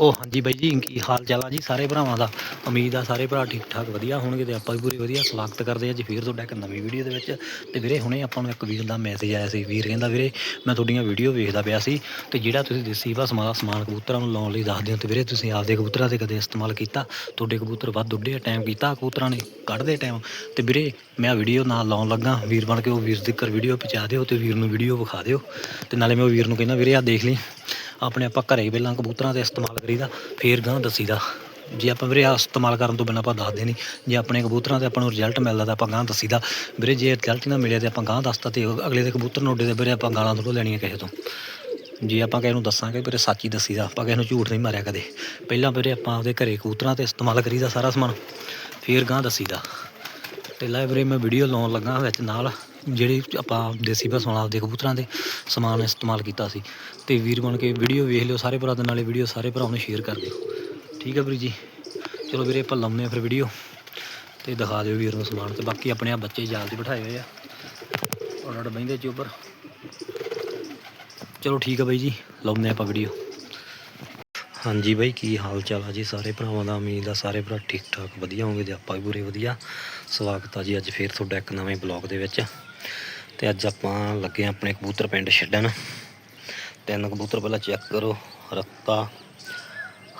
ਉਹ ਹਾਂਜੀ ਬਾਈ ਜੀ, ਕੀ ਹਾਲ ਚਾਲ ਆ ਜੀ ਸਾਰੇ ਭਰਾਵਾਂ ਦਾ? ਉਮੀਦ ਆ ਸਾਰੇ ਭਰਾ ਠੀਕ ਠਾਕ ਵਧੀਆ ਹੋਣਗੇ ਤੇ ਆਪਾਂ ਵੀ ਪੂਰੇ ਵਧੀਆ ਸਵਾਗਤ ਕਰਦੇ ਆ ਜੀ ਫੇਰ ਤੁਹਾਡਾ ਇੱਕ ਨਵੀਂ ਵੀਡੀਓ ਦੇ ਵਿੱਚ। ਤੇ ਵੀਰੇ, ਹੁਣੇ ਆਪਾਂ ਨੂੰ ਇੱਕ ਵੀਰ ਦਾ ਮੈਸੇਜ ਆਇਆ ਸੀ, ਵੀਰ ਕਹਿੰਦਾ, ਵੀਰੇ, ਮੈਂ ਤੁਹਾਡੀਆਂ ਵੀਡੀਓ ਵੇਖਦਾ ਪਿਆ ਸੀ ਤੇ ਜਿਹੜਾ ਤੁਸੀਂ ਦੇਸੀ ਭਾਸ਼ਾ ਦਾ ਸਮਾਨ ਕਬੂਤਰਾਂ ਨੂੰ ਲਾਉਣ ਲਈ ਦੱਸਦੇ ਹੋ ਤੇ ਵੀਰੇ, ਤੁਸੀਂ ਆਪਦੇ ਕਬੂਤਰਾਂ ਤੇ ਕਦੇ ਇਸਤੇਮਾਲ ਕੀਤਾ? ਤੁਹਾਡੇ ਕਬੂਤਰ ਵੱਧ ਉੱਡੇ ਟਾਈਮ ਕੀਤਾ, ਕਬੂਤਰਾਂ ਨੇ ਕੱਢਦੇ ਟਾਈਮ ਤੇ ਵੀਰੇ, ਮੈਂ ਵੀਡੀਓ ਨਾਲ ਲਾਉਣ ਲੱਗਾ, ਵੀਰ ਬਣ ਕੇ ਉਹ ਵੀਰ ਦੀ ਕਰ ਵੀਡੀਓ ਪਹੁੰਚਾ ਦਿਓ ਤੇ ਵੀਰ ਨੂੰ ਵੀਡੀਓ ਵਿਖਾ ਦਿਓ। ਤੇ ਨਾਲੇ ਮੈਂ ਉਹ ਵੀਰ ਨੂੰ ਕਹਿੰਦਾ, ਵੀਰੇ ਆ ਦੇਖ ਲਈ ਆਪਣੇ ਆਪਾਂ ਘਰੇ ਪਹਿਲਾਂ ਕਬੂਤਰਾਂ ਤੇ ਇਸਤੇਮਾਲ ਕਰੀਦਾ, ਫੇਰ ਗਾਂ ਦੱਸੀਦਾ। ਜੇ ਆਪਾਂ ਵੀਰੇ ਇਸਤੇਮਾਲ ਕਰਨ ਤੋਂ ਬਿਨਾਂ ਆਪਾਂ ਦੱਸਦੇ ਨਹੀਂ ਜੇ ਆਪਣੇ ਕਬੂਤਰਾਂ ਤੇ ਆਪਾਂ ਨੂੰ ਰਿਜ਼ਲਟ ਮਿਲਦਾ ਤਾਂ ਆਪਾਂ ਗਾਂ ਦੱਸੀਦਾ। ਵੀਰੇ ਜੇ ਰਿਜ਼ਲਟ ਨਾ ਮਿਲਿਆ ਤੇ ਆਪਾਂ ਗਾਂ ਦੱਸਦਾ ਤੇ ਅਗਲੇ ਦੇ ਕਬੂਤਰ ਨੂੰ ਉੱਡੇ ਦੇ ਵੀਰੇ ਆਪਾਂ ਗਾਲਾਂ ਥੋੜ੍ਹਾ ਲੈਣੀਆਂ ਕਿਸੇ ਤੋਂ। ਜੇ ਆਪਾਂ ਕਿਸੇ ਨੂੰ ਦੱਸਾਂਗੇ, ਵੀਰੇ ਸੱਚ ਹੀ ਦੱਸੀਦਾ, ਆਪਾਂ ਕਿਸੇ ਨੂੰ ਝੂਠ ਨਹੀਂ ਮਾਰਿਆ ਕਦੇ। ਪਹਿਲਾਂ ਵੀਰੇ ਆਪਾਂ ਆਪਦੇ ਘਰੇ ਕਬੂਤਰਾਂ ਤੇ ਇਸਤੇਮਾਲ ਕਰੀਦਾ ਸਾਰਾ ਸਮਾਨ, ਫੇਰ ਗਾਂ ਦੱਸੀਦਾ। ਤੇ ਲਾਇਬ੍ਰੇਰੀ ਮੈਂ ਵੀਡੀਓ ਲਾਉਣ ਲੱਗਾ ਵਿੱਚ ਨਾਲ, ਜਿਹੜੀ ਆਪਾਂ ਦੇਸੀ ਭਾਸ਼ਾ ਆਪਦੇ ਕਬੂਤਰਾਂ ਦੇ ਸਮਾਨ ਇਸਤੇਮਾਲ ਕੀਤਾ ਸੀ। ਤੇ ਵੀਰ ਬਣ ਕੇ ਵੀਡੀਓ ਵੇਖ ਲਿਓ, ਸਾਰੇ ਭਰਾ ਦੇ ਨਾਲੇ ਵੀਡੀਓ ਸਾਰੇ ਭਰਾਵਾਂ ਨੂੰ ਸ਼ੇਅਰ ਕਰ ਦਿਓ। ਠੀਕ ਹੈ ਵੀਰ ਜੀ? ਚਲੋ ਵੀਰੇ, ਆਪਾਂ ਲਾਉਂਦੇ ਆ ਫਿਰ ਵੀਡੀਓ ਤੇ ਦਿਖਾ ਦਿਓ ਵੀਰ ਨੂੰ ਸਮਾਨ, ਤੇ ਬਾਕੀ ਆਪਣੇ ਆ ਬੱਚੇ ਜਾਲ 'ਤੇ ਬਿਠਾਏ ਹੋਏ ਆ। ਉਹਨਾਂ ਦੇ ਬਹਿੰਦੇ ਚੋਪਰ ਚਲੋ ਠੀਕ ਹੈ ਬਾਈ ਜੀ, ਲਾਉਂਦੇ ਆਪਾਂ ਵੀਡੀਓ ਹਾਂਜੀ ਬਾਈ, ਕੀ ਹਾਲ ਚਾਲ ਆ ਜੀ? ਸਾਰੇ ਭਰਾਵਾਂ ਦਾ ਉਮੀਦ ਆ ਸਾਰੇ ਭਰਾ ਠੀਕ ਠਾਕ ਵਧੀਆ ਹੋਣਗੇ ਤੇ ਆਪਾਂ ਵੀ ਪੂਰੇ ਵਧੀਆ। ਸਵਾਗਤ ਆ ਜੀ ਅੱਜ ਫੇਰ ਤੁਹਾਡਾ ਇੱਕ ਨਵੇਂ ਬਲੌਗ ਦੇ ਵਿੱਚ। ਤੇ ਅੱਜ ਆਪਾਂ ਲੱਗੇ ਆਂ ਆਪਣੇ ਕਬੂਤਰ ਪਿੰਡ ਛੱਡਣ। ਤਿੰਨ ਕਬੂਤਰ ਪਹਿਲਾਂ ਚੈੱਕ ਕਰੋ, ਰੱਤਾ,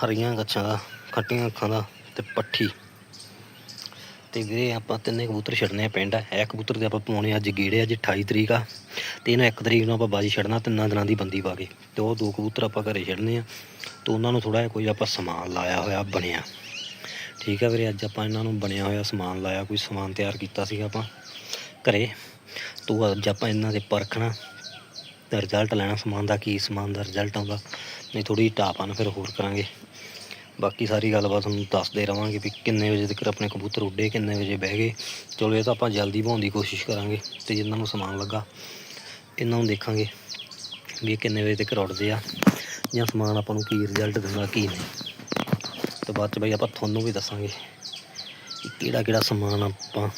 ਹਰੀਆਂ ਗੱਛਾਂ ਦਾ, ਖੱਟੀਆਂ ਅੱਖਾਂ ਦਾ ਤੇ ਪੱਠੀ। ਤੇ ਵੀਰੇ ਆਪਾਂ ਤਿੰਨੇ ਕਬੂਤਰ ਛੱਡਨੇ ਆ ਪਿੰਡ। ਇਹ ਕਬੂਤਰ ਦੇ ਆਪਾਂ ਪਾਉਣੇ ਅੱਜ ਗੇੜੇ, ਅੱਜ 28 ਤਰੀਕ ਆ। ਤੇ ਇਹਨੂੰ 1 ਤਰੀਕ ਨੂੰ ਆਪਾਂ ਬਾਜੀ ਛੱਡਣਾ, ਤਿੰਨਾਂ ਦਿਨਾਂ ਦੀ ਬੰਦੀ ਪਾ ਕੇ। ਤੇ ਉਹ ਦੋ ਕਬੂਤਰ ਆਪਾਂ ਘਰੇ ਛੱਡਨੇ ਆ। ਤੇ ਉਹਨਾਂ ਨੂੰ ਥੋੜਾ ਜਿਹਾ ਕੋਈ ਆਪਾਂ ਸਮਾਨ ਲਾਇਆ ਹੋਇਆ ਬਣਿਆ। ਠੀਕ ਆ ਵੀਰੇ, ਅੱਜ ਆਪਾਂ ਇਹਨਾਂ ਨੂੰ ਬਣਿਆ ਹੋਇਆ ਸਮਾਨ ਲਾਇਆ, ਕੋਈ ਸਮਾਨ ਤਿਆਰ ਕੀਤਾ ਸੀਗਾ ਆਪਾਂ ਘਰੇ। ਤੋਂ ਅੱਜ ਆਪਾਂ ਇਹਨਾਂ ਦੇ ਪਰਖਣਾ ਤੇ ਰਿਜ਼ਲਟ ਲੈਣਾ ਸਮਾਨ ਦਾ, ਕੀ ਸਮਾਨ ਦਾ ਰਿਜ਼ਲਟ ਆਉਂਦਾ। ਨਹੀਂ ਥੋੜੀ ਟਾਪਾਂ ਫਿਰ ਹੋਰ ਕਰਾਂਗੇ। ਬਾਕੀ ਸਾਰੀ ਗੱਲਬਾਤ ਤੁਹਾਨੂੰ ਦੱਸਦੇ ਰਵਾਂਗੇ ਵੀ ਕਿੰਨੇ ਵਜੇ ਤੱਕ ਆਪਣੇ ਕਬੂਤਰ ਉੱਡੇ, ਕਿੰਨੇ ਵਜੇ ਬਹਿ ਗਏ। ਚਲੋ, ਇਹ ਤਾਂ ਆਪਾਂ ਜਲਦੀ ਪਾਉਣ ਦੀ ਕੋਸ਼ਿਸ਼ ਕਰਾਂਗੇ ਤੇ ਜਿਨ੍ਹਾਂ ਨੂੰ ਸਮਾਨ ਲੱਗਾ, ਇਹਨਾਂ ਨੂੰ ਦੇਖਾਂਗੇ ਵੀ ਇਹ ਕਿੰਨੇ ਵਜੇ ਤੱਕ ਉੱਡਦੇ ਆ ਜਾਂ ਸਮਾਨ ਆਪਾਂ ਨੂੰ ਕੀ ਰਿਜ਼ਲਟ ਦਿੰਦਾ, ਕੀ ਨਹੀਂ। ਤੇ ਬਾਅਦ ਚ ਬਈ ਆਪਾਂ ਤੁਹਾਨੂੰ ਵੀ ਦੱਸਾਂਗੇ ਕਿ ਕਿਹੜਾ ਕਿਹੜਾ ਸਮਾਨ ਆਪਾਂ,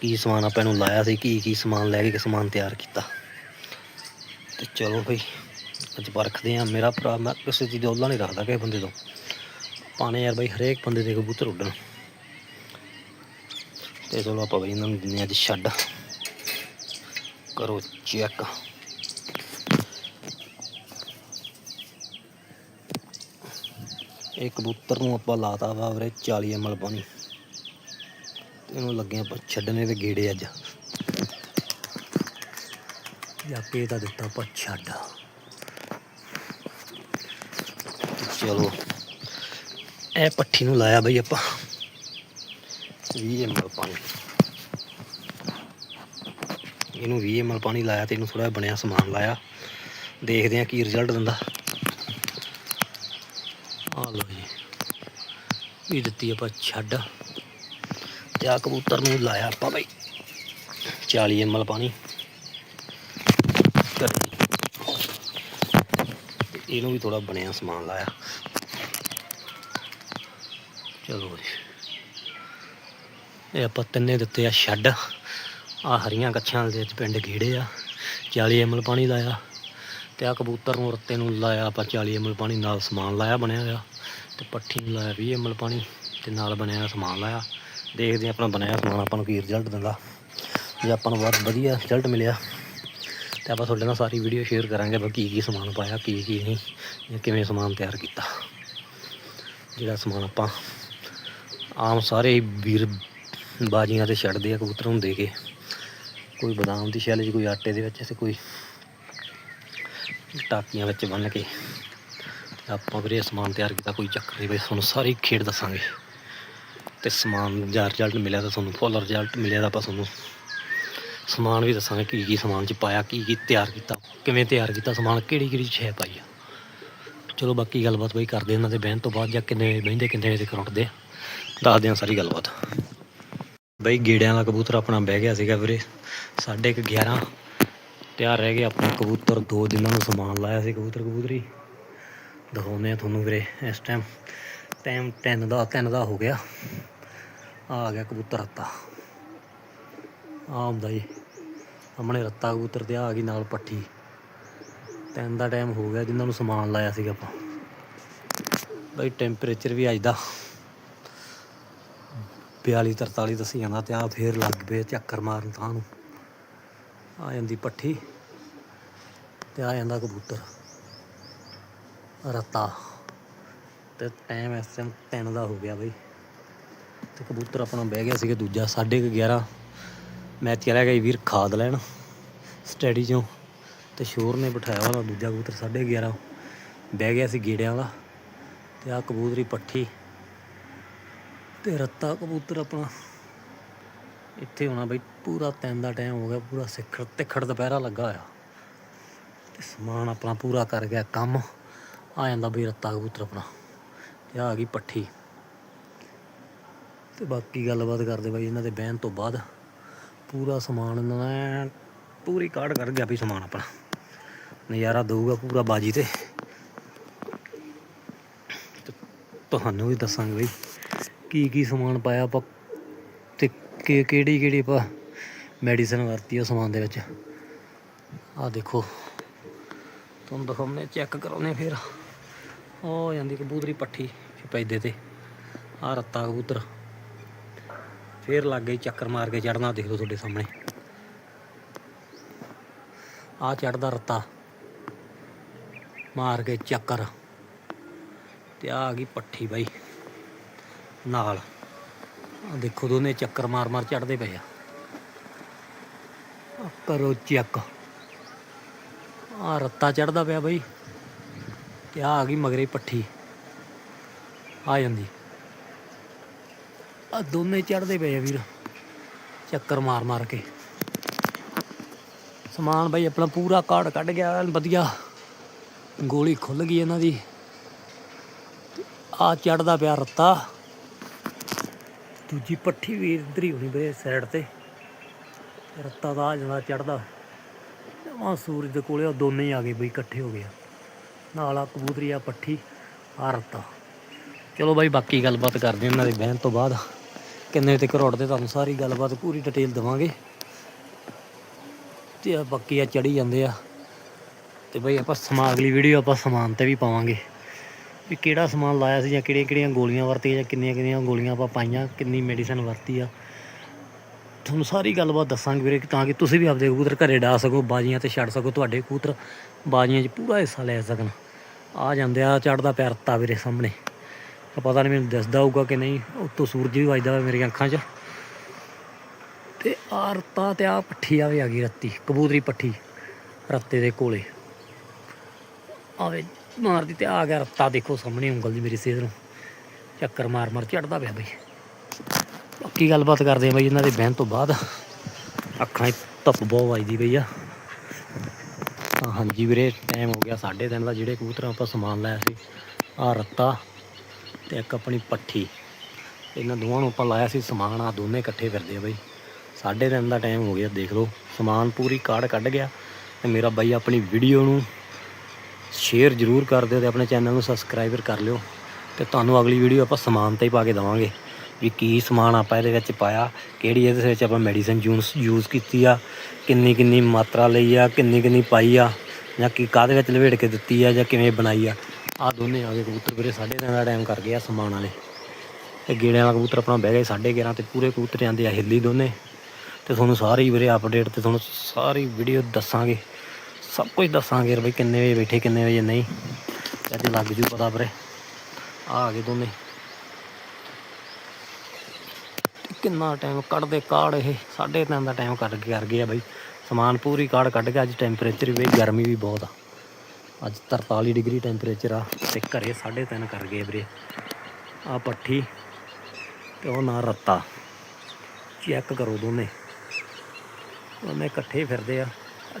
ਕੀ ਸਮਾਨ ਆਪਾਂ ਨੂੰ ਲਾਇਆ ਸੀ, ਕੀ ਕੀ ਸਮਾਨ ਲੈ ਕੇ, ਕਿ ਸਮਾਨ ਤਿਆਰ ਕੀਤਾ। ਤੇ ਚਲੋ ਬਈ ਅੱਜ ਪਰਖਦੇ ਆ ਮੇਰਾ ਭਰਾ, ਮੈਂ ਕਿਸੇ ਚੀਜ਼ ਦਾ ਉਹਲਾ ਨਹੀਂ ਰੱਖਦਾ ਕਿਸੇ ਬੰਦੇ ਤੋਂ। ਪਾਣੇ ਯਾਰ ਬਈ, ਹਰੇਕ ਬੰਦੇ ਦੇ ਕਬੂਤਰ ਉੱਡਣ। ਤੇ ਚਲੋ ਆਪਾਂ ਬਈ, ਇਹਨਾਂ ਨੂੰ ਦਿੰਦੇ ਅੱਜ ਛੱਡ। ਕਰੋ ਚੈੱਕ ਇਹ ਕਬੂਤਰ ਨੂੰ ਆਪਾਂ ਲਾਤਾ ਵਾ ਵੀਰੇ 40 ml ਪਾਣੀ। ਇਹਨੂੰ ਲੱਗੇ ਆਪਾਂ ਛੱਡਣੇ ਦੇ ਗੇੜੇ ਅੱਜ। ਆਪੇ ਤਾਂ ਦਿੱਤਾ ਆਪਾਂ ਛੱਡ ਤੇ ਚਲੋ। ਇਹ ਪੱਠੀ ਨੂੰ ਲਾਇਆ ਬਈ ਆਪਾਂ। 20 ml ਪਾਣੀ। ਇਹਨੂੰ 20 ml ਪਾਣੀ ਲਾਇਆ ਤੇ ਇਹਨੂੰ ਥੋੜਾ ਬਣਿਆ ਸਮਾਨ ਲਾਇਆ। ਦੇਖਦੇ ਆ ਕੀ ਰਿਜ਼ਲਟ ਦਿੰਦਾ। ਆ ਲੋ ਜੀ। ਵੀ ਦਿੱਤੀ ਆਪਾਂ ਛੱਡ। ਤੇ ਆ ਕਬੂਤਰ ਨੂੰ ਲਾਇਆ ਆਪਾਂ ਬਈ। 40 ml ਪਾਣੀ। ਤੇ ਇਹਨੂੰ ਵੀ ਥੋੜਾ ਬਣਿਆ ਸਮਾਨ ਲਾਇਆ। ਚਲੋ ਜੀ। ਇਹ ਆਪਾਂ ਤਿੰਨੇ ਦਿੱਤੇ ਆ ਛੱਡ ਆ ਹਰੀਆਂ ਕੱਛਾਂ ਦੇ ਵਿੱਚ ਪਿੰਡ ਗੀੜੇ ਆ। 40 ml ਪਾਣੀ ਲਾਇਆ। ਤੇ ਆ ਕਬੂਤਰ ਨੂੰ ਰੱਤੇ ਨੂੰ ਲਾਇਆ ਆਪਾਂ 40 ml ਪਾਣੀ, ਨਾਲ ਸਮਾਨ ਲਾਇਆ ਬਣਿਆ ਹੋਇਆ। ਤੇ ਪੱਠੀ ਨੂੰ ਲਾਇਆ 20 ml ਪਾਣੀ ਤੇ ਨਾਲ ਬਣਿਆ ਹੋਇਆ ਸਮਾਨ ਲਾਇਆ। ਦੇਖਦੇ ਹਾਂ ਆਪਣਾ ਬਣਿਆ ਸਮਾਨ ਆਪਾਂ ਨੂੰ ਕੀ ਰਿਜ਼ਲਟ ਦਿੰਦਾ। ਜੇ ਆਪਾਂ ਨੂੰ ਬਹੁਤ ਵਧੀਆ ਰਿਜ਼ਲਟ ਮਿਲਿਆ। ਤੇ ਆਪਾਂ ਤੁਹਾਡੇ ਨਾਲ ਸਾਰੀ ਵੀਡੀਓ ਸ਼ੇਅਰ ਕਰਾਂਗੇ ਵੀ ਕੀ ਕੀ ਸਮਾਨ ਪਾਇਆ, ਕੀ ਕੀ ਨਹੀਂ, ਜਾਂ ਕਿਵੇਂ ਸਮਾਨ ਤਿਆਰ ਕੀਤਾ। ਜਿਹੜਾ ਸਮਾਨ ਆਪਾਂ ਆਮ ਸਾਰੇ ਵੀਰ ਬਾਜੀਆਂ ਤੇ ਛੱਡਦੇ ਆ, ਕਬੂਤਰ ਨੂੰ ਦੇ ਕੇ, ਕੋਈ ਬਦਾਮ ਦੀ ਛਿੱਲ 'ਚ, ਕੋਈ ਆਟੇ ਦੇ ਵਿੱਚ ਤੇ ਕੋਈ ਟਾਕੀਆਂ ਵਿੱਚ ਬੰਨ ਕੇ ਆਪਾਂ ਵੀਰੇ ਸਮਾਨ ਤਿਆਰ ਕੀਤਾ, ਕੋਈ ਚੱਕਰ ਨਹੀਂ ਬਈ ਤੁਹਾਨੂੰ ਸਾਰੀ ਖੇਡ ਦੱਸਾਂਗੇ। ਤੇ ਸਮਾਨ ਜਾਂ ਰਿਜ਼ਲਟ ਮਿਲਿਆ ਤਾਂ ਤੁਹਾਨੂੰ ਫੁੱਲ ਰਿਜ਼ਲਟ ਮਿਲਿਆ ਤਾਂ ਆਪਾਂ ਤੁਹਾਨੂੰ ਸਮਾਨ ਵੀ ਦੱਸਾਂਗੇ, ਕੀ ਕੀ ਸਮਾਨ ਚ ਪਾਇਆ, ਕੀ ਕੀ ਤਿਆਰ ਕੀਤਾ, ਕਿਵੇਂ ਤਿਆਰ ਕੀਤਾ ਸਮਾਨ, ਕਿਹੜੀ ਕਿਹੜੀ ਸ਼ੈ ਪਾਈ ਆ। ਚਲੋ ਬਾਕੀ ਗੱਲਬਾਤ ਬਈ ਕਰਦੇ ਇਹਨਾਂ ਦੇ ਬਹਿਣ ਤੋਂ ਬਾਅਦ, ਜਾਂ ਕਿੰਨੇ ਵਜੇ ਬਹਿੰਦੇ, ਕਿੰਨੇ ਵਜੇ ਤੱਕ ਉੱਠਦੇ ਦੱਸਦੇ ਆ ਸਾਰੀ ਗੱਲਬਾਤ। ਬਈ ਗੇੜਿਆਂ ਦਾ ਕਬੂਤਰ ਆਪਣਾ ਬਹਿ ਗਿਆ ਸੀਗਾ ਵੀਰੇ, ਸਾਢੇ ਕੁ 11 ਤਿਆਰ ਰਹਿ ਗਏ ਆਪਣੇ ਕਬੂਤਰ, ਦੋ ਜਿਨ੍ਹਾਂ ਨੂੰ ਸਮਾਨ ਲਾਇਆ ਸੀ ਕਬੂਤਰ, ਕਬੂਤਰੀ ਦਿਖਾਉਂਦੇ ਆ ਤੁਹਾਨੂੰ ਵੀਰੇ ਇਸ ਟਾਈਮ ਟਾਈਮ 10 ਦਾ 3 ਦਾ ਹੋ ਗਿਆ। ਆ ਗਿਆ ਕਬੂਤਰ ਰੱਤਾ ਆ ਹੁੰਦਾ ਜੀ। ਸਾਹਮਣੇ ਰੱਤਾ ਕਬੂਤਰ ਤੇ ਆ ਗਈ ਨਾਲ ਪੱਠੀ। ਤਿੰਨ ਦਾ ਟਾਈਮ ਹੋ ਗਿਆ ਜਿਨ੍ਹਾਂ ਨੂੰ ਸਮਾਨ ਲਾਇਆ ਸੀਗਾ ਆਪਾਂ। ਬਈ ਟੈਂਪਰੇਚਰ ਵੀ ਅੱਜ ਦਾ 42 43 ਦੱਸੀ ਜਾਂਦਾ ਤੇ ਆ ਫੇਰ ਲੱਗ ਪਏ ਚੱਕਰ ਮਾਰਨ ਤਾਂ ਨੂੰ। ਆ ਜਾਂਦੀ ਪੱਠੀ ਤੇ ਆ ਜਾਂਦਾ ਕਬੂਤਰ। ਰਤਾ ਤੇ ਟਾਈਮ ਇਸ ਟਾਈਮ 3 ਦਾ ਹੋ ਗਿਆ ਬਈ। ਤੇ ਕਬੂਤਰ ਆਪਣਾ ਬਹਿ ਗਿਆ ਸੀਗਾ ਦੂਜਾ 11:30 ਮੈਂ ਚਲਾ ਗਿਆ ਵੀਰ, ਖਾਦ ਲੈਣ। ਸਟੱਡੀ ਚੋਂ ਤੇ ਸ਼ੋਰ ਨੇ ਬਿਠਾਇਆ ਉਹਦਾ ਦੂਜਾ ਕਬੂਤਰ 11:30 ਬਹਿ ਗਿਆ ਸੀ ਗੇੜਿਆਂ ਦਾ। ਤੇ ਆ ਕਬੂਤਰੀ ਪੱਠੀ। ਤੇ ਰੱਤਾ ਕਬੂਤਰ ਆਪਣਾ। ਇੱਥੇ ਹੋਣਾ ਬਈ, ਪੂਰਾ ਤਿੰਨ ਦਾ ਟਾਈਮ ਹੋ ਗਿਆ। ਪੂਰਾ ਸਿੱਖੜ ਤਿੱਖੜ ਦੁਪਹਿਰਾ ਲੱਗਾ ਹੋਇਆ। ਤੇ ਸਮਾਨ ਆਪਣਾ ਪੂਰਾ ਕਰ ਗਿਆ, ਕੰਮ। ਆ ਜਾਂਦਾ ਬਈ ਰੱਤਾ ਕਬੂਤਰ ਆਪਣਾ। ਤੇ ਆ ਗਈ ਪੱਠੀ। ਤੇ ਬਾਕੀ ਗੱਲਬਾਤ ਕਰਦੇ ਬਾਈ, ਇਹਨਾਂ ਦੇ ਬਹਿਣ ਤੋਂ ਬਾਅਦ। ਪੂਰਾ ਸਮਾਨ ਇਹਨਾਂ ਦਾ ਪੂਰੀ ਕਾਢ ਕਰ ਗਿਆ ਵੀ ਸਮਾਨ ਆਪਣਾ। ਨਜ਼ਾਰਾ ਦਊਗਾ ਪੂਰਾ ਬਾਜੀ ਤੇ। ਤੁਹਾਨੂੰ ਵੀ ਦੱਸਾਂਗੇ ਬਈ, ਕੀ ਕੀ ਸਮਾਨ ਪਾਇਆ ਆਪਾਂ ਤੇ ਕਿਹੜੀ ਕਿਹੜੀ ਆਪਾਂ ਮੈਡੀਸਨ ਵਰਤੀ ਆ ਸਮਾਨ ਦੇ ਵਿੱਚ। ਆ ਦੇਖੋ, ਤੁਹਾਨੂੰ ਦਿਖਾਉਂਦੇ ਚੈੱਕ ਕਰਾਉਣੇ ਫਿਰ। ਉਹ ਜਾਂਦੀ ਕਬੂਤਰੀ ਪੱਠੀ ਪੈਦੇ ਤੇ। ਆ ਰੱਤਾ ਕਬੂਤਰ। ਫੇਰ ਲੱਗ ਗਈ ਚੱਕਰ ਮਾਰ ਕੇ ਚੜਨਾ ਦੇਖ ਲਓ ਤੁਹਾਡੇ ਸਾਹਮਣੇ। ਆ ਚੜਦਾ ਰੱਤਾ। ਮਾਰ ਕੇ ਚੱਕਰ। ਤੇ ਆ ਆ ਗਈ ਪੱਠੀ ਬਾਈ। ਨਾਲ। ਆ ਦੇਖੋ ਦੋਨੇ ਚੱਕਰ ਮਾਰ ਮਾਰ ਚੜਦੇ ਪਏ ਆ। ਕਰੋ ਚੈੱਕ। ਆ ਰੱਤਾ ਚੜਦਾ ਪਿਆ ਬਾਈ। ਤੇ ਆ ਆ ਗਈ ਮਗਰੇ ਪੱਠੀ। ਆ ਜਾਂਦੀ। ਆ ਦੋਨੇ ਚੜਦੇ ਪਏ ਆ ਵੀਰ। ਚੱਕਰ ਮਾਰ ਮਾਰ ਕੇ। ਸਮਾਨ ਬਾਈ ਆਪਣਾ ਪੂਰਾ ਕਾੜ ਕੱਢ ਗਿਆ ਵਧੀਆ ਗੋਲੀ ਖੁੱਲ ਗਈ ਇਹਨਾਂ ਦੀ। ਆ ਚੜਦਾ ਪਿਆ ਰੱਤਾ। ਦੂਜੀ ਪੱਠੀ ਵੀ ਇੱਧਰ ਹੀ ਹੋਣੀ ਬਈ ਸਾਈਡ ਤੇ। ਰੱਤਾ ਦਾ ਆ ਜਾਂਦਾ ਚੜਦਾ। ਆ ਸੂਰਜ ਦੇ ਕੋਲੇ ਉਹ ਦੋਨੇ ਹੀ ਆ ਗਏ ਬਈ, ਇਕੱਠੇ ਹੋ ਗਏ ਆ। ਨਾਲ ਆ ਕਬੂਤਰੀ ਆ ਪੱਠੀ, ਆ ਰੱਤਾ। ਚਲੋ ਬਾਈ, ਬਾਕੀ ਗੱਲਬਾਤ ਕਰਦੇ ਉਹਨਾਂ ਦੇ ਬਹਿਣ ਤੋਂ ਬਾਅਦ। ਕਿੰਨੇ ਤੇ ਕਰੋੜ ਦੇ ਤੁਹਾਨੂੰ ਸਾਰੀ ਗੱਲਬਾਤ ਪੂਰੀ ਡਿਟੇਲ ਦਵਾਂਗੇ। ਤੇ ਆ ਬਾਕੀ ਆ ਚੜੀ ਜਾਂਦੇ ਆ। ਤੇ ਬਈ ਆਪਾਂ ਸਮਾਨ ਅਗਲੀ ਵੀਡੀਓ ਆਪਾਂ ਸਮਾਨ ਤੇ ਵੀ ਪਾਵਾਂਗੇ। ਵੀ ਕਿਹੜਾ ਸਮਾਨ ਲਾਇਆ ਸੀ ਜਾਂ ਕਿਹੜੀਆਂ ਕਿਹੜੀਆਂ ਗੋਲੀਆਂ ਵਰਤੀਆਂ ਜਾਂ ਕਿੰਨੀਆਂ ਕਿੰਨੀਆਂ ਗੋਲੀਆਂ ਆਪਾਂ ਪਾਈਆਂ, ਕਿੰਨੀ ਮੈਡੀਸਨ ਵਰਤੀ ਆ। ਤੁਹਾਨੂੰ ਸਾਰੀ ਗੱਲਬਾਤ ਦੱਸਾਂਗੇ ਵੀਰੇ, ਤਾਂ ਕਿ ਤੁਸੀਂ ਵੀ ਆਪਦੇ ਕਬੂਤਰ ਘਰੇ ਡਾ ਸਕੋ, ਬਾਜੀਆਂ ਤੇ ਛੱਡ ਸਕੋ, ਤੁਹਾਡੇ ਕਬੂਤਰ ਬਾਜੀਆਂ 'ਚ ਪੂਰਾ ਹਿੱਸਾ ਲੈ ਸਕਣ। ਆ ਜਾਂਦੇ ਆ ਚੜਦਾ ਪਿਆ ਰੱਤਾ ਵੀਰੇ ਸਾਹਮਣੇ। ਪਤਾ ਨਹੀਂ ਮੈਨੂੰ ਦਿਸਦਾ ਹੋਊਗਾ ਕਿ ਨਹੀਂ। ਉੱਤੋਂ ਸੂਰਜ ਵੀ ਵੱਜਦਾ ਵਾ ਮੇਰੀਆਂ ਅੱਖਾਂ 'ਚ। ਤੇ ਆ ਰੱਤਾ ਤੇ ਆ ਪੱਠੀ ਆ ਵੀ ਆ ਗਈ ਰੱਤੀ, ਕਬੂਤਰੀ ਪੱਠੀ ਰੱਤੇ ਦੇ ਕੋਲੇ। ਆਵੇ, ਮਾਰਦੀ ਤੇ ਆ ਗਿਆ ਰੱਤਾ, ਦੇਖੋ ਸਾਹਮਣੇ ਉਂਗਲ ਦੀ ਮੇਰੀ ਸੇਧ ਨੂੰ। ਚੱਕਰ ਮਾਰ ਮਾਰ ਚੜਦਾ ਪਿਆ ਬਈ। ਬਾਕੀ ਗੱਲਬਾਤ ਕਰਦੇ ਆ ਬਈ ਇਹਨਾਂ ਦੇ ਬਹਿਣ ਤੋਂ ਬਾਅਦ। ਅੱਖਾਂ 'ਚ ਧੁੱਪ ਬਹੁਤ ਵੱਜਦੀ ਪਈ ਆ। ਹਾਂਜੀ ਵੀਰੇ ਟਾਈਮ ਹੋ ਗਿਆ 3:30 ਦਾ, ਜਿਹੜੇ ਕਬੂਤਰਾਂ ਆਪਾਂ ਸਮਾਨ ਲਾਇਆ ਸੀ। ਆ ਰੱਤਾ ਤੇ ਇੱਕ ਆਪਣੀ ਪੱਠੀ। ਇਹਨਾਂ ਦੋਵਾਂ ਨੂੰ ਆਪਾਂ ਲਾਇਆ ਸੀ ਸਮਾਨ ਆ ਦੋਨੇ ਇਕੱਠੇ ਫਿਰਦੇ ਆ ਬਈ। 3:30 ਦਾ ਟਾਈਮ ਹੋ ਗਿਆ, ਦੇਖ ਲਓ। ਸਮਾਨ ਪੂਰੀ ਕਾੜ ਕੱਢ ਗਿਆ ਤੇ ਮੇਰਾ ਬਾਈ ਆਪਣੀ ਵੀਡੀਓ ਨੂੰ ਸ਼ੇਅਰ ਜ਼ਰੂਰ ਕਰ ਦਿਓ ਤੇ ਆਪਣੇ ਚੈਨਲ ਨੂੰ ਸਬਸਕ੍ਰਾਈਬਰ ਕਰ ਲਿਓ ਤੇ ਤੁਹਾਨੂੰ ਅਗਲੀ ਵੀਡੀਓ ਆਪਾਂ ਸਮਾਨ ਤੇ ਹੀ ਪਾ ਕੇ ਦਵਾਂਗੇ ਵੀ ਕੀ ਸਮਾਨ ਆਪਾਂ ਇਹਦੇ ਵਿੱਚ ਪਾਇਆ, ਕਿਹੜੀ ਇਹਦੇ ਵਿੱਚ ਆਪਾਂ ਮੈਡੀਸਨ ਯੂਜ਼ ਯੂਜ਼ ਕੀਤੀ ਆ, ਕਿੰਨੀ ਕਿੰਨੀ ਮਾਤਰਾ ਲਈ ਆ, ਕਿੰਨੀ ਕਿੰਨੀ ਪਾਈ ਆ, ਜਾਂ ਕੀ ਕਾਹਦੇ ਵਿੱਚ ਲਵੇੜ ਕੇ ਦਿੱਤੀ ਆ, ਜਾਂ ਕਿਵੇਂ ਬਣਾਈ ਆ। ਆ ਦੋਨੇ ਆ ਗਏ ਕਬੂਤਰ ਵੀਰੇ, ਸਾਢੇ ਤਿੰਨ ਦਾ ਟਾਈਮ ਕਰ ਗਿਆ ਸਮਾਨ ਵਾਲੇ। ਤੇ ਗੇੜਿਆਂ ਵਾਲਾ ਕਬੂਤਰ ਆਪਣਾ ਬਹਿ ਗਏ 11:30 ਤੇ, ਪੂਰੇ ਕਬੂਤਰ ਜਾਂਦੇ ਆ ਹਿੱਲੀ ਦੋਨੇ। ਤੇ ਤੁਹਾਨੂੰ ਸਾਰੀ ਵੀਰੇ ਅਪਡੇਟ ਤੇ ਤੁਹਾਨੂੰ ਸਾਰੀ ਵੀਡੀਓ ਦੱਸਾਂਗੇ। ਸਭ ਕੁਝ ਦੱਸਾਂਗੇ ਯਾਰ ਬਈ, ਕਿੰਨੇ ਵਜੇ ਬੈਠੇ, ਕਿੰਨੇ ਵਜੇ ਨਹੀਂ। ਅੱਜ ਲੱਗ ਜੂ ਪਤਾ ਵੀਰੇ। ਆ ਆ ਗਏ ਦੋਨੇ। ਕਿੰਨਾ ਟਾਈਮ ਕੱਢਦੇ ਕਾੜ ਇਹ? 3:30 ਦਾ ਟਾਈਮ ਕੱਢ ਕੇ ਕਰ ਗਏ ਆ ਬਈ। ਸਮਾਨ ਪੂਰੀ ਕਾੜ ਕੱਢ ਕੇ ਅੱਜ ਟੈਂਪਰੇਚਰ ਵੀ ਗਰਮੀ ਵੀ ਬਹੁਤ ਆ। ਅੱਜ 43 ਡਿਗਰੀ ਟੈਂਪਰੇਚਰ ਆ ਤੇ ਘਰੇ 3:30 ਕਰ ਗਏ ਵੀਰੇ। ਆ ਪੱਠੀ ਤੇ ਉਹ ਨਾ ਰੱਤਾ। ਚੈੱਕ ਕਰੋ ਦੋਨੇ। ਦੋਨੇ ਇਕੱਠੇ ਫਿਰਦੇ ਆ।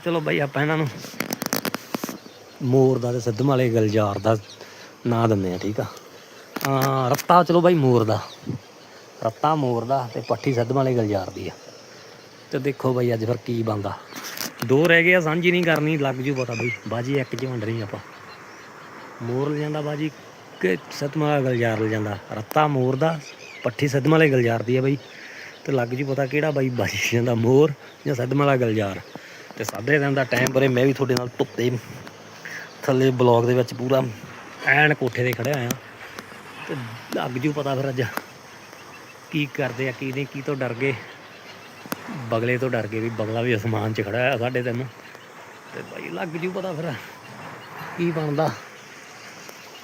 ਚਲੋ ਬਾਈ ਆਪਾਂ ਇਹਨਾਂ ਨੂੰ ਮੋਰ ਦਾ ਤੇ ਸਿੱਧਮ ਵਾਲੇ ਗਲਜਾਰ ਦਾ ਨਾਂ ਦਿੰਦੇ ਆ, ਠੀਕ ਆ। ਹਾਂ ਰੱਤਾ ਚਲੋ ਬਾਈ ਮੋਰ ਦਾ। ਰੱਤਾ ਮੋਰ ਦਾ ਤੇ ਪੱਠੀ ਸਿੱਧਮ ਵਾਲੇ ਗਲਜਾਰ ਦੀ ਆ। ਤੇ ਦੇਖੋ ਬਾਈ ਅੱਜ ਫਿਰ ਕੀ ਬੰਦਾ ਦੋ ਰਹਿ ਗਏ ਆ, ਸਾਂਝੀ ਨਹੀਂ ਕਰਨੀ, ਲੱਗ ਜੂ ਪਤਾ ਬਈ। ਬਾਜੀ ਇੱਕ ਚ ਰਹੀ ਆਪਾਂ। ਮੋਰ ਲੈ ਜਾਂਦਾ ਬਾਜੀ ਕਿ ਸਿੱਧਮ ਵਾਲਾ ਗਲਜਾਰ ਲੈ ਜਾਂਦਾ ਰੱਤਾ ਮੋਰ ਦਾ, ਪੱਠੀ ਸਿੱਧਮ ਵਾਲੇ ਗਲਜਾਰ ਦੀ ਆ ਬਈ। ਤੇ ਲੱਗ ਜੂ ਪਤਾ ਕਿਹੜਾ ਬਾਈ, ਬਾਜੀ ਜਾਂਦਾ ਮੋਰ ਜਾਂ ਸਿੱਧਮ ਵਾਲਾ ਗਲਜਾਰ। ਤੇ ਸਾਢੇ ਦਿਨ ਦਾ ਟਾਈਮ ਪਰੇ ਮੈਂ ਵੀ ਤੁਹਾਡੇ ਨਾਲ ਧੁੱਪੇ, ਥੱਲੇ ਬਲੌਗ ਦੇ ਵਿੱਚ ਪੂਰਾ ਐਨ ਕੋਠੇ ਤੇ ਖੜਿਆ ਆ ਤੇ ਲੱਗ ਜੂ ਪਤਾ ਫਿਰ ਅੱਜ ਕੀ ਕਰਦੇ ਆ, ਕੀ ਨਹੀਂ, ਕੀ ਤੋਂ ਡਰ ਗਏ। ਬਗਲੇ ਤੋਂ ਡਰ ਗਏ ਵੀ ਬਗਲਾ ਵੀ ਅਸਮਾਨ 'ਚ ਖੜਾ ਹੈ ਸਾਡੇ ਤਿੰਨ। ਤੇ ਬਾਈ ਲੱਗ ਜੂ ਪਤਾ ਫਿਰ ਕੀ ਬਣਦਾ।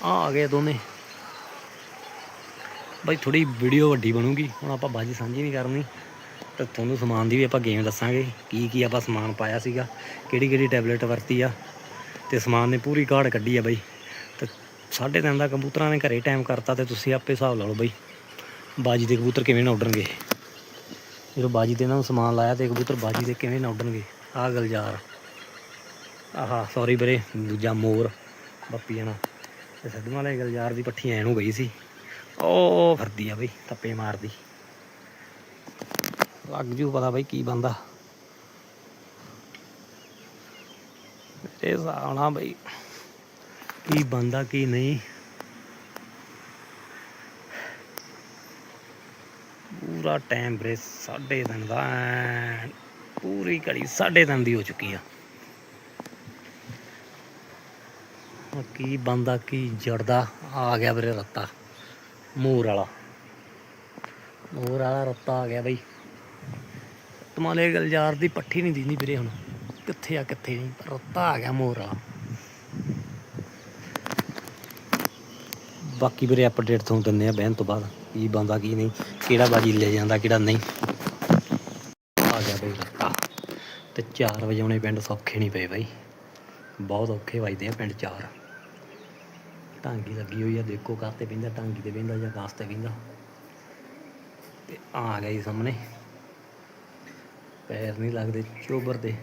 ਆ ਆ ਗਏ ਦੋਨੇ। ਬਾਈ ਥੋੜੀ ਵੀਡੀਓ ਵੱਡੀ ਬਣੂਗੀ, ਹੁਣ ਆਪਾਂ ਬਾਜੀ ਸਾਂਝੀ ਨਹੀਂ ਕਰਨੀ। ਤੇ ਤੁਹਾਨੂੰ ਸਮਾਨ ਦੀ ਵੀ ਆਪਾਂ ਗੇਮ ਦੱਸਾਂਗੇ, ਕੀ ਕੀ ਆਪਾਂ ਸਮਾਨ ਪਾਇਆ ਸੀਗਾ, ਕਿਹੜੀ ਕਿਹੜੀ ਟੈਬਲੇਟ ਵਰਤੀ ਆ। ਤੇ ਸਮਾਨ ਨੇ ਪੂਰੀ ਕਾਢ ਕੱਢੀ ਆ ਬਾਈ। ਤੇ ਸਾਢੇ ਤਿੰਨ ਦਾ ਕਬੂਤਰਾਂ ਨੇ ਘਰੇ ਟਾਈਮ ਕਰਤਾ ਤੇ ਤੁਸੀਂ ਆਪੇ ਹਿਸਾਬ ਲਾ ਲਓ ਬਾਈ। ਬਾਜੀ ਦੇ ਕਬੂਤਰ ਕਿਵੇਂ ਨਾ ਉੱਡਣਗੇ। ਜਦੋਂ ਬਾਜੀ ਤੇ ਇਹਨਾਂ ਨੂੰ ਸਮਾਨ ਲਾਇਆ ਤੇ ਕਬੂਤਰ ਬਾਜੀ ਦੇ ਕਿਵੇਂ ਨਾ ਉੱਡਣਗੇ। ਆਹ ਗਲਜਾਰ ਆਹਾ ਸੌਰੀ ਵੀਰੇ, ਦੂਜਾ ਮੋਰ, ਬੱਪੀ ਜਾਣਾ। ਤੇ ਸੱਦੂ ਵਾਲੇ ਗਲਜਾਰ ਦੀ ਪੱਠੀ ਐ ਹੋ ਗਈ ਸੀ। ਉਹ ਫਰਦੀ ਆ ਬਈ, ਥੱਪੇ ਮਾਰਦੀ। ਲੱਗ ਜੂ ਪਤਾ ਬਈ ਕੀ ਬੰਦਾ। ਇਹ ਹਿਸਾਬ ਬਈ, ਕੀ ਬੰਦਾ, ਕੀ ਨਹੀਂ। ਪੂਰਾ ਟਾਈਮ ਵੀਰੇ, ਸਾਢੇ ਤਿੰਨ ਦਾ ਪੂਰੀ ਘੜੀ ਸਾਢੇ ਤਿੰਨ ਦੀ ਹੋ ਚੁੱਕੀ ਆ। ਕੀ ਬੰਦਾ, ਕੀ ਜੜਦਾ, ਆ ਗਿਆ ਵੀਰੇ ਰੱਤਾ, ਮੋਰ ਵਾਲਾ। ਮੋਰ ਵਾਲਾ ਰੱਤਾ ਆ ਗਿਆ ਬਈ। ਤਮਾਲੇ ਗਲਜਾਰ ਦੀ ਪੱਠੀ ਨਹੀਂ ਦਿੰਦੀ ਵੀਰੇ ਹੁਣ। ਕਿੱਥੇ ਆ, ਕਿੱਥੇ ਨਹੀਂ, ਪਰ ਰੱਤਾ ਆ ਗਿਆ ਮੋਰ ਵਾਲਾ। ਬਾਕੀ ਵੀਰੇ ਅਪਡੇਟ ਤੁਹਾਨੂੰ ਦਿੰਦੇ ਆ ਬਹਿਣ ਤੋਂ ਬਾਅਦ। ਕੀ ਬੰਦਾ ਕੀ ਨਹੀਂ, ਕਿਹੜਾ ਬਾਜੀ ਲੈ ਜਾਂਦਾ, ਕਿਹੜਾ ਨਹੀਂ। ਆ ਗਿਆ ਬਈ ਰੱਤਾ ਤੇ 4 ਵਜੇ ਆਉਣੇ ਪਿੰਡ, ਸੌਖੇ ਨਹੀਂ ਪਏ ਬਾਈ। ਬਹੁਤ ਔਖੇ ਵੱਜਦੇ ਆ ਪਿੰਡ 4 ਟਾਂਗੀ ਲੱਗੀ ਹੋਈ ਆ, ਦੇਖੋ ਘਰ ਤੇ ਬਹਿੰਦਾ, ਟਾਂਗੀ ਤੇ ਬਹਿੰਦਾ ਜਾਂ ਕਾਸ ਤੇ ਬਹਿੰਦਾ। ਤੇ ਆ ਗਿਆ ਜੀ ਸਾਹਮਣੇ। ਪੈਰ ਨਹੀਂ ਲੱਗਦੇ, ਚੋਬਰ ਦੇ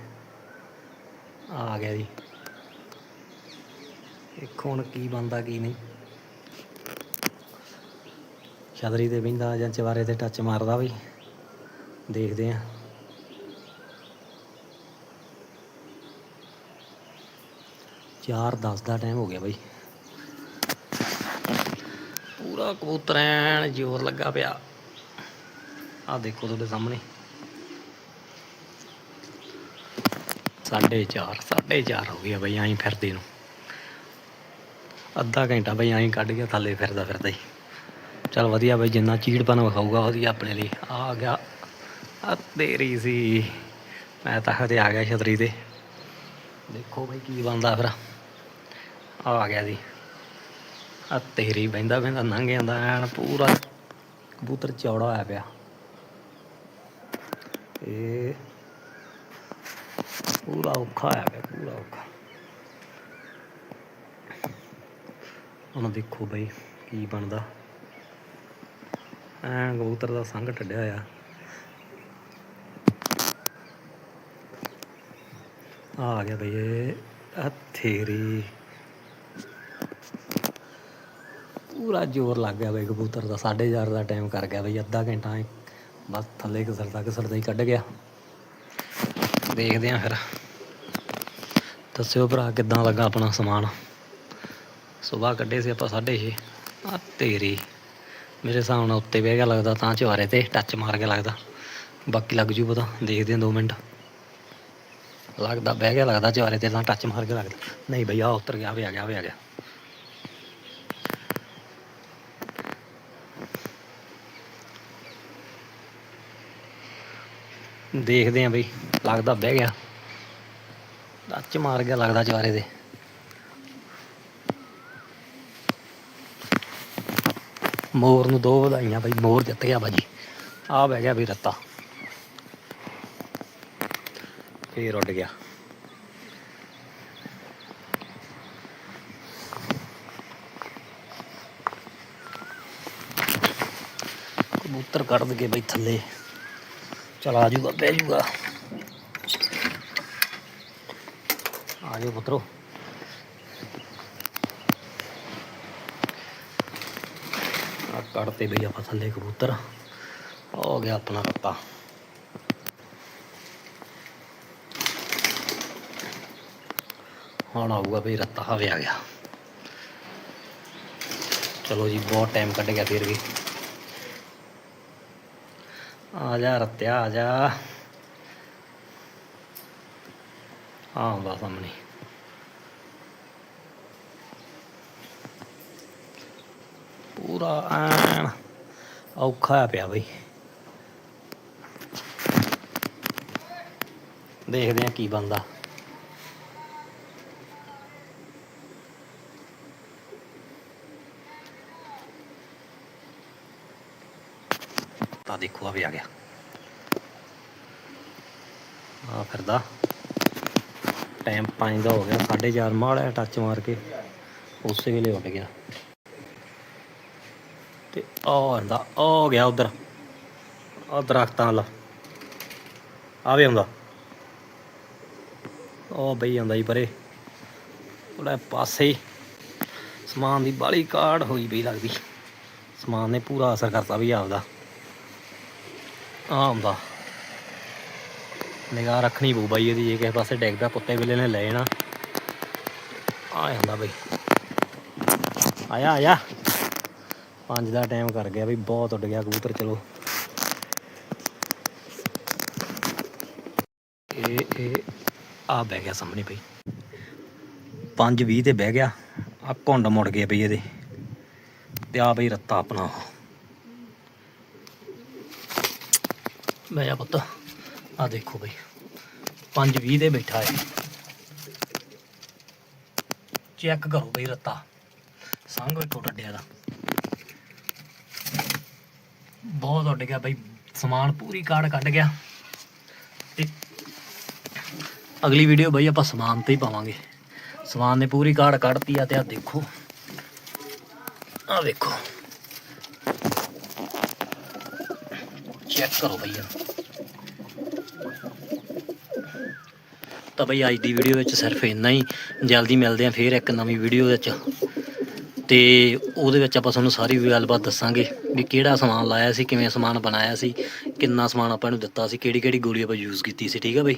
ਆ ਗਿਆ ਜੀ। ਦੇਖੋ ਹੁਣ ਕੀ ਬੰਦਾ ਕੀ ਨਹੀਂ। ਛਤਰੀ ਤੇ ਬਹਿੰਦਾ, ਜਾਂ ਚਵਾਰੇ ਤੇ ਟੱਚ ਮਾਰਦਾ ਵੀ। ਦੇਖਦੇ ਆ। ਚਾਰ 10 ਦਾ ਟਾਈਮ ਹੋ ਗਿਆ ਬਾਈ। ਪੂਰਾ ਕਬੂਤਰ ਐਨ ਜ਼ੋਰ ਲੱਗਾ ਪਿਆ। ਆ ਦੇਖੋ ਤੁਹਾਡੇ ਸਾਹਮਣੇ। ਸਾਢੇ ਚਾਰ ਸਾਢੇ ਚਾਰ ਹੋ ਗਿਆ ਬਈ, ਐਂ ਫਿਰਦੇ ਨੂੰ। ਅੱਧਾ ਘੰਟਾ ਬਈ, ਐਂ ਕੱਢ ਗਿਆ ਥੱਲੇ ਫਿਰਦਾ ਫਿਰਦਾ ਹੀ। ਚਲ ਵਧੀਆ ਬਈ, ਜਿੰਨਾ ਚੀੜਪਨ ਵਿਖਾਊਗਾ ਵਧੀਆ ਆਪਣੇ ਲਈ। ਆ ਗਿਆ। ਆ ਤੇਰੀ ਸੀ। ਮੈਂ ਤਾਂ ਹਤੇ ਆ ਗਿਆ ਛਤਰੀ ਤੇ। ਦੇਖੋ ਬਈ ਕੀ ਬਣਦਾ ਫਿਰ। ਆ ਗਿਆ ਜੀ। ਆ ਤੇਰੀ ਬਹਿੰਦਾ ਬਹਿੰਦਾ ਲੰਘ ਜਾਂਦਾ ਐਨ, ਪੂਰਾ ਕਬੂਤਰ ਚੌੜਾ ਹੋਇਆ ਪਿਆ। ਇਹ ਪੂਰਾ ਔਖਾ ਹੋਇਆ ਪਿਆ, ਪੂਰਾ ਔਖਾ। ਹੁਣ ਦੇਖੋ ਬਈ ਕੀ ਬਣਦਾ। ਐਂ ਕਬੂਤਰ ਦਾ ਸੰਗ ਟੱਡਿਆ ਆ ਆ ਗਿਆ ਬਈ ਇਹ। ਆ ਪੂਰਾ ਜ਼ੋਰ ਲੱਗ ਗਿਆ ਬਈ ਕਬੂਤਰ ਦਾ। 4:30 ਦਾ ਟਾਈਮ ਕਰ ਗਿਆ ਬਈ, ਅੱਧਾ ਘੰਟਾ ਬਸ ਥੱਲੇ ਘਸਰਦਾ ਘਸਰਦਾ ਹੀ ਕੱਢ ਗਿਆ। ਦੇਖਦੇ ਆਂ ਫਿਰ। ਦੱਸਿਓ ਭਰਾ ਕਿੱਦਾਂ ਲੱਗਾ ਆਪਣਾ ਸਮਾਨ। ਸਵੇਰ ਕੱਢੇ ਸੀ ਆਪਾਂ 6:30 ਆ ਤੇਰੀ ਮੇਰੇ ਹਿਸਾਬ ਨਾਲ ਉੱਤੇ ਬਹਿ ਗਿਆ ਲੱਗਦਾ, ਤਾਂ ਚਵਾਰੇ ਤੇ ਟੱਚ ਮਾਰ ਗਿਆ ਲੱਗਦਾ। ਬਾਕੀ ਲੱਗ ਜੂ ਪਤਾ, ਦੇਖਦੇ ਆਂ 2 ਮਿੰਟ। ਲੱਗਦਾ, ਬਹਿ ਗਿਆ ਲੱਗਦਾ ਚਵਾਰੇ ਤੇ, ਤਾਂ ਟੱਚ ਮਾਰ ਕੇ ਲੱਗਦਾ। ਨਹੀਂ ਬਈ ਆ ਉਤਰ ਗਿਆ ਵੇ ਆ ਗਿਆ ਵੇ ਆ ਗਿਆ। ਦੇਖਦੇ ਆਂ ਬਈ, ਲੱਗਦਾ ਬਹਿ ਗਿਆ। ਟੱਚ ਮਾਰ ਗਿਆ ਲੱਗਦਾ ਚਵਾਰੇ ਤੇ। ਮੋਰ ਨੂੰ ਦੋ ਵਧਾਈਆਂ ਬਈ, ਮੋਰ ਜਿੱਤ ਗਿਆ ਬਾਜੀ ਆ ਬਹਿ ਗਿਆ ਵੀ ਰੱਤਾ। ਫੇਰ ਉੱਡ ਗਿਆ। ਕਬੂਤਰ ਕੱਢ ਦਗੇ ਬਈ ਥੱਲੇ। ਚਲ ਆ ਜੂਗਾ ਬਹਿ ਜੂਗਾ ਆ ਜਾਓ ਪੁੱਤਰੋ। ਕੱਢਤੇ ਬਈ ਆਪਾਂ ਥੱਲੇ ਕਬੂਤਰ। ਹੋ ਗਿਆ ਆਪਣਾ ਰੱਤਾ ਹੁਣ ਆਊਗਾ ਬਈ ਰੱਤਾ, ਹਵੇ ਆ ਗਿਆ। ਚਲੋ ਜੀ, ਬਹੁਤ ਟਾਈਮ ਕੱਢ ਗਿਆ ਫਿਰ ਵੀ। ਆ ਜਾ ਰੱਤਿਆ, ਆ ਜਾ। ਆ ਸਾਹਮਣੇ। ਪੂਰਾ ਐਨ ਔਖਾ ਆ ਪਿਆ ਬਈ। ਦੇਖਦੇ ਆ ਕੀ ਬੰਦਾ ਤਾਂ ਦੇਖੋ ਆ ਵੀ ਆ ਗਿਆ। ਆ ਫਿਰਦਾ। ਟਾਈਮ 5 ਦਾ ਹੋ ਗਿਆ 4:30 ਮਾੜਾ ਜਿਹਾ ਟੱਚ ਮਾਰ ਕੇ, ਉਸੇ ਵੇਲੇ ਉੱਡ ਗਿਆ। ਤੇ ਆ ਆਂਦਾ ਆ ਗਿਆ ਉਧਰ। ਆ ਦਰਖਤਾਂ ਵਾਲਾ। ਆਵੇ ਆਉਂਦਾ। ਉਹ ਬਈ ਆਉਂਦਾ ਜੀ ਪਰੇ। ਉਹਦਾ ਪਾਸੇ ਸਮਾਨ ਦੀ ਬਾਲੀ ਕਾੜ ਹੋਈ ਪਈ ਲੱਗਦੀ। ਸਮਾਨ ਨੇ ਪੂਰਾ ਅਸਰ ਕਰਤਾ ਵੀ ਆਪਦਾ। ਆ ਆਉਂਦਾ। ਨਿਗਾਹ ਰੱਖਣੀ ਪਊ ਬਾਈ ਇਹਦੀ, ਜੇ ਕਿਸੇ ਪਾਸੇ ਡਿੱਗ ਪਿਆ ਕੁੱਤੇ ਬਿੱਲੇ ਨੇ ਲੈ ਜਾਣਾ। ਆ ਆਉਂਦਾ ਬਈ। ਆਇਆ ਆਇਆ। ਪੰਜ ਦਾ ਟਾਈਮ ਕਰ ਗਿਆ ਬਈ ਬਹੁਤ ਉੱਡ ਗਿਆ ਕਬੂਤਰ, ਚਲੋ। ਇਹ ਇਹ, ਆ ਬਹਿ ਗਿਆ ਸਾਹਮਣੇ ਬਈ। 5:20 ਤੇ ਬਹਿ ਗਿਆ, ਆ ਘੁੰਡ ਮੁੜ ਗਏ ਬਈ ਇਹਦੇ। ਤੇ ਆ ਬਈ ਰੱਤਾ ਆਪਣਾ ਮੈਂ ਜਾ ਪੁੱਤ, ਆ ਦੇਖੋ ਬਈ। 5:20 ਤੇ ਬੈਠਾ ਹੈ ਚੈੱਕ ਕਰੋ ਬਈ ਰੱਤਾ। ਸੰਗ ਵੇਖੋ ਡੱਡਿਆ ਦਾ। ਬਹੁਤ ਉੱਡ ਗਿਆ ਬਈ, ਸਮਾਨ ਪੂਰੀ ਕਾੜ ਕੱਢ ਗਿਆ। ਤੇ ਅਗਲੀ ਵੀਡੀਓ ਬਾਈ ਆਪਾਂ ਸਮਾਨ ਤੇ ਹੀ ਪਾਵਾਂਗੇ। ਸਮਾਨ ਨੇ ਪੂਰੀ ਕਾੜ ਕੱਢਤੀ ਆ ਤੇ ਆ ਦੇਖੋ। ਆ ਵੇਖੋ। ਚੈੱਕ ਕਰੋ ਬਈ ਤਾਂ ਬਈ ਅੱਜ ਦੀ ਵੀਡੀਓ ਵਿੱਚ ਸਿਰਫ ਇੰਨਾ ਹੀ। ਜਲਦੀ ਮਿਲਦੇ ਆਂ ਫੇਰ ਇੱਕ ਨਵੀਂ ਵੀਡੀਓ ਵਿੱਚ। ਤੇ ਉਹਦੇ ਵਿੱਚ ਆਪਾਂ ਤੁਹਾਨੂੰ ਸਾਰੀ ਗੱਲਬਾਤ ਦੱਸਾਂਗੇ। ਵੀ ਕਿਹੜਾ ਸਮਾਨ ਲਾਇਆ ਸੀ, ਕਿਵੇਂ ਸਮਾਨ ਬਣਾਇਆ ਸੀ, ਕਿੰਨਾ ਸਮਾਨ ਆਪਾਂ ਨੂੰ ਦਿੱਤਾ ਸੀ, ਕਿਹੜੀ ਕਿਹੜੀ ਗੋਲੀ ਆਪਾਂ ਯੂਜ਼ ਕੀਤੀ ਸੀ, ਠੀਕ ਆ ਬਈ?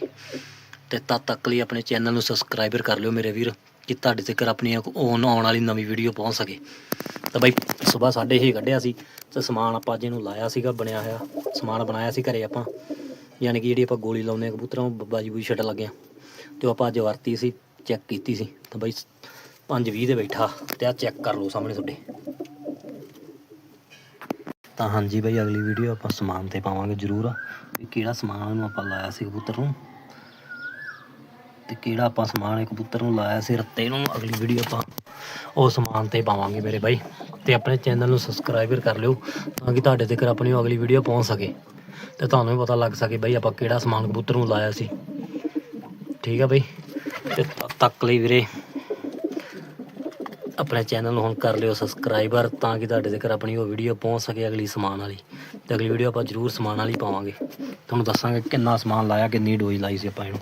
ਤੇ ਤਦ ਤੱਕ ਲਈ ਆਪਣੇ ਚੈਨਲ ਨੂੰ ਸਬਸਕ੍ਰਾਈਬਰ ਕਰ ਲਿਓ ਮੇਰੇ ਵੀਰ, ਕਿ ਤੁਹਾਡੇ ਤੱਕ ਆਪਣੀ ਆਉਣ ਆਉਣ ਵਾਲੀ ਨਵੀਂ ਵੀਡੀਓ ਪਹੁੰਚ ਸਕੇ। ਤਾਂ ਬਾਈ, ਸਵੇਰ ਸਾਡੇ ਹੀ ਕੱਢਿਆ ਸੀ, ਤੇ ਸਮਾਨ ਆਪਾਂ ਅੱਜ ਇਹਨੂੰ ਲਾਇਆ ਸੀਗਾ, ਬਣਿਆ ਹੋਇਆ, ਸਮਾਨ ਬਣਾਇਆ ਸੀ ਘਰੇ ਆਪਾਂ। ਯਾਨੀ ਕਿ ਜਿਹੜੀ ਆਪਾਂ ਗੋਲੀ ਲਾਉਂਦੇ ਆ ਕਬੂਤਰਾਂ ਨੂੰ ਬਾਜੀ ਬੂਜੀ ਛੱਡ ਲੱਗਿਆ ਤੇ ਉਹ ਆਪਾਂ ਅੱਜ ਵਰਤੀ ਸੀ ਚੈੱਕ ਕੀਤੀ ਸੀ। ਤਾਂ ਬਈ 5:20 ਦੇ ਬੈਠਾ, ਤੇ ਆ ਚੈੱਕ ਕਰ ਲਓ ਸਾਹਮਣੇ ਤੁਹਾਡੇ। ਤਾਂ ਹਾਂਜੀ ਬਾਈ, ਅਗਲੀ ਵੀਡੀਓ ਆਪਾਂ ਸਮਾਨ ਤੇ ਪਾਵਾਂਗੇ ਜ਼ਰੂਰ। ਵੀ ਕਿਹੜਾ ਸਮਾਨ ਨੂੰ ਆਪਾਂ ਲਾਇਆ ਸੀ ਕਬੂਤਰ ਨੂੰ? ਤੇ ਕਿਹੜਾ ਆਪਾਂ ਸਮਾਨ ਕਬੂਤਰ ਨੂੰ ਲਾਇਆ ਸੀ, ਰੱਤੇ ਨੂੰ? ਅਗਲੀ ਵੀਡੀਓ ਆਪਾਂ ਉਹ ਸਮਾਨ ਤੇ ਪਾਵਾਂਗੇ ਮੇਰੇ ਬਾਈ। ਤੇ ਆਪਣੇ ਚੈਨਲ ਨੂੰ ਸਬਸਕ੍ਰਾਈਬਰ ਕਰ ਲਿਓ, ਤਾਂ ਕਿ ਤੁਹਾਡੇ ਤੱਕ ਆਪਣੀ ਅਗਲੀ ਵੀਡੀਓ ਪਹੁੰਚ ਸਕੇ। ਤੇ ਤੁਹਾਨੂੰ ਵੀ ਪਤਾ ਲੱਗ ਸਕੇ ਬਾਈ ਆਪਾਂ ਕਿਹੜਾ ਸਮਾਨ ਕਬੂਤਰ ਨੂੰ ਲਾਇਆ ਸੀ। ਠੀਕ ਆ ਬਾਈ? ਤੇ ਤੱਕ ਲਈ ਵੀਰੇ। ਆਪਣੇ ਚੈਨਲ ਨੂੰ ਹੁਣ ਕਰ ਲਿਓ ਸਬਸਕ੍ਰਾਈਬਰ ਤਾਂ ਕਿ ਤੁਹਾਡੇ ਤੱਕ ਆਪਣੀ ਉਹ ਵੀਡੀਓ ਪਹੁੰਚ ਸਕੇ ਅਗਲੀ ਸਮਾਨ ਵਾਲੀ। ਤੇ ਅਗਲੀ ਵੀਡੀਓ ਆਪਾਂ ਜ਼ਰੂਰ ਸਮਾਨ ਵਾਲੀ ਪਾਵਾਂਗੇ। ਤੁਹਾਨੂੰ ਦੱਸਾਂਗੇ ਕਿੰਨਾ ਸਮਾਨ ਲਾਇਆ, ਕਿੰਨੀ ਡੋਜ਼ ਲਾਈ ਸੀ ਆਪਾਂ ਇਹਨੂੰ।